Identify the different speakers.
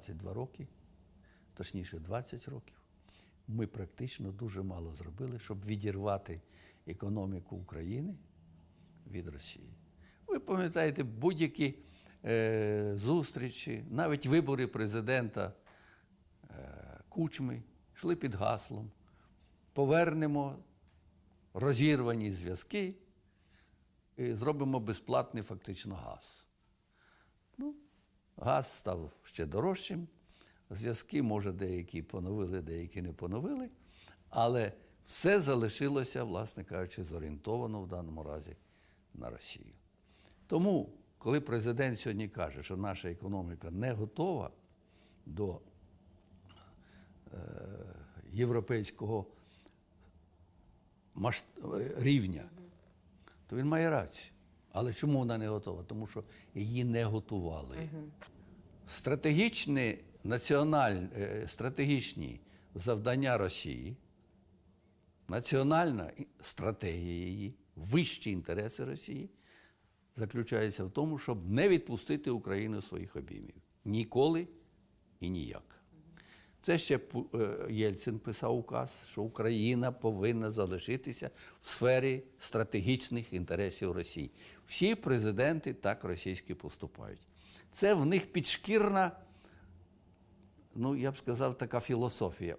Speaker 1: 22 роки, точніше 20 років, ми практично дуже мало зробили, щоб відірвати економіку України від Росії. Ви пам'ятаєте будь-які е, зустрічі, навіть вибори президента е, Кучми йшли під гаслом. Повернемо розірвані зв'язки і зробимо безплатний фактично газ. Газ став ще дорожчим. Зв'язки, може, деякі поновили, деякі не поновили, але все залишилося, власне кажучи, зорієнтовано в даному разі на Росію. Тому, коли президент сьогодні каже, що наша економіка не готова до е, європейського рівня, то він має рацію. Але чому вона не готова? Тому що її не готували. Стратегічні, національ... е, стратегічні завдання Росії, національна стратегія її, вищі інтереси Росії заключаються в тому, щоб не відпустити Україну своїх обіймів. Ніколи і ніяк. Це ще е, Єльцин писав указ, що Україна повинна залишитися в сфері стратегічних інтересів Росії. Всі президенти так російські поступають. Це в них підшкірна, ну я б сказав, така філософія.